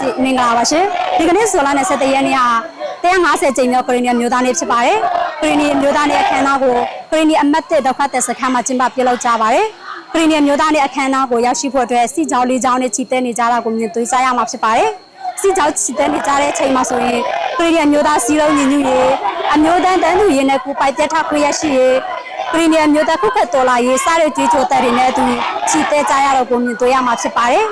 စီမင်္ဂလာပါရှင်ဒီကနေ့ဆိုလာနဲ့7ရက်နေ့ဟာ150ကျိန်မြောက်ကရင်နီမျိုးသားနေ့ဖြစ်ပါတယ်ကရင်နီမျိုးသားနေ့အခမ်းအနားကိုကရင်နီအမတ်တစ်ဒုက္ခသည်စခန်းမှာကျင်းပပြုလုပ်ကြပါတယ်ကရင်နီမျိုးသားနေ့အခမ်းအနားကိုရောက်ရှိဖို့အတွက်စီကြောင်းလေးကြောင်းနဲ့ချီတက်နေကြတာကိုမြင်တွေ့ကြရမှာဖြစ်ပါတယ်စီကြောင်းချီတက်နေကြတဲ့အချိန်မှာဆိုရင်ကရင်နီမျိုးသားစီလုံးညီညွတ်ရေးအမျိုးသားတန်းတူရေးနဲ့ကိုပိုက်ပြတ်ထခွင့်ရရှိရေးကရင်နီမျိုးသားခုခတ်တော်လာရေးစားတဲ့ကြွေးကြော်တဲ့တွေနဲ့အတူချီတက်ကြရတော့ကိုမြင်တွေ့ရမှာဖြစ်ပါတယ်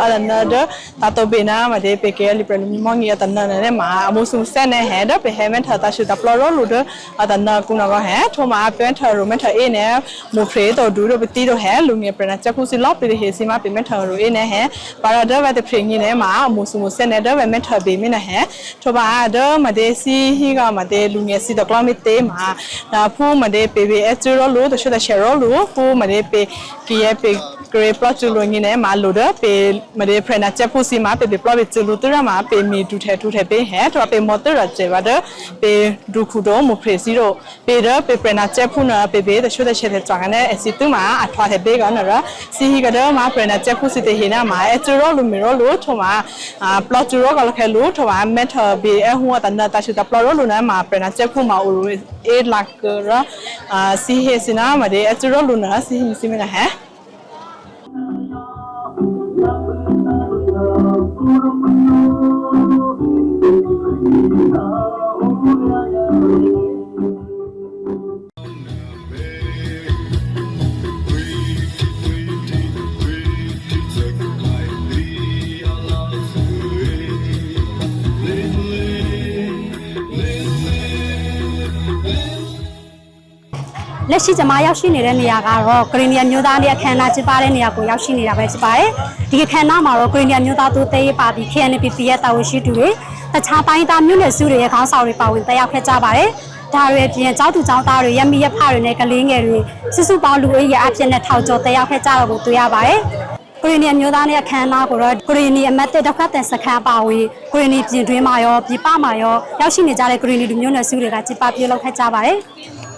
အနဒတာတိုဘေနာမဒေပေကေလီပရလမီမောင်ရတနနနဲ့မာအမှုစုစက်နဲ့ဟဲ့ဒပေဟဲမန်ထတာရှူတပလောရလူဒအတနကုနာကဟဲထိုမာပန်ထရမထအေနဲ့မူဖရေတော်ဒူရပတီတော့ဟဲလူငယ်ပရနချက်ခုစီလော့ပေဟေစီမာပေမန်ထရအေနဲ့ဟဲပါရဒဝတ်ဖရေငင်းနဲ့မာအမှုစုစက်နဲ့ဒဝမန်ထဘေမင်းနဲ့ဟဲထိုပါဒမဒေစီဟီကမဒေလူငယ်စီတကလမီတေမာဒါဖူးမဒေပေဘေအချူရလူတရှုတရှယ်ရလူဖူးမဒေပေကီယပေ gray plot ကျလို့ငင်းနေမှာလို့တော့ပေမရေဖရနာချက်ဖို့စီမှာပေပေ plot ကျလို့တရမှာပေမီတူထဲတူထဲပေဟဲတော့ပေမော်တရကျေပါတော့ပေဒုခုတော့မဖရစီတော့ပေတော့ပေဖရနာချက်ဖို့နော်ပေပေတရှုတဲ့ချက်တဲ့ကြာကနေအစီတူမှာအထွားတဲ့ပေကနော်စီဟီကတော့မှာဖရနာချက်ဖို့စီတဲ့ဟိနာမှာအကျရောလို့မရောလို့ထုံမှာအာ plot ကျရောကလည်းခဲလို့ထုံမှာ method ပေအဟိုတန်တာရှုတာ plot လို့နော်မှာဖရနာချက်ဖို့မှာ8 lakh ရအာစီဟေစနာမှာတဲ့အကျရောလို့နော်စီဟီစီမနာဟဲ Thank you. လက်ရှိကျွန်မရောက်ရှိနေတဲ့နေရာကတော့ဂရင်းနီယာမျိုးသားရဲ့အခမ်းအနားကျင်းပတဲ့နေရာကိုရောက်ရှိနေတာပဲဖြစ်ပါတယ်။ဒီအခမ်းအနားမှာတော့ဂရင်းနီယာမျိုးသားသူတေးရေးပါတီ KNPP ရဲ့တာဝန်ရှိသူတွေတခြားတိုင်းသားမျိုးနွယ်စုတွေရဲ့ခေါင်းဆောင်တွေပါဝင်တက်ရောက်ခဲ့ကြပါတယ်။ဒါတွေအပြင်ကျောင်းသူကျောင်းသားတွေရမီရဖတွေနဲ့ကလေးငယ်တွေစုစုပေါင်းလူဦးရေအဖြစ်နဲ့ထောင်ကျော်တက်ရောက်ခဲ့ကြတော့ကိုတွေ့ရပါတယ်။ဂရင်းနီယာမျိုးသားရဲ့အခမ်းအနားကိုတော့ဂရင်းနီအမတ်တစ်ဒုက္ခသည်စခန်းပါဝင်ဂရင်းနီပြင်တွင်းမှာရောပြည်ပမှာရောရောက်ရှိနေကြတဲ့ဂရင်းနီလူမျိုးနွယ်စုတွေကကျင်းပပြုလုပ်ခဲ့ကြပါတယ်။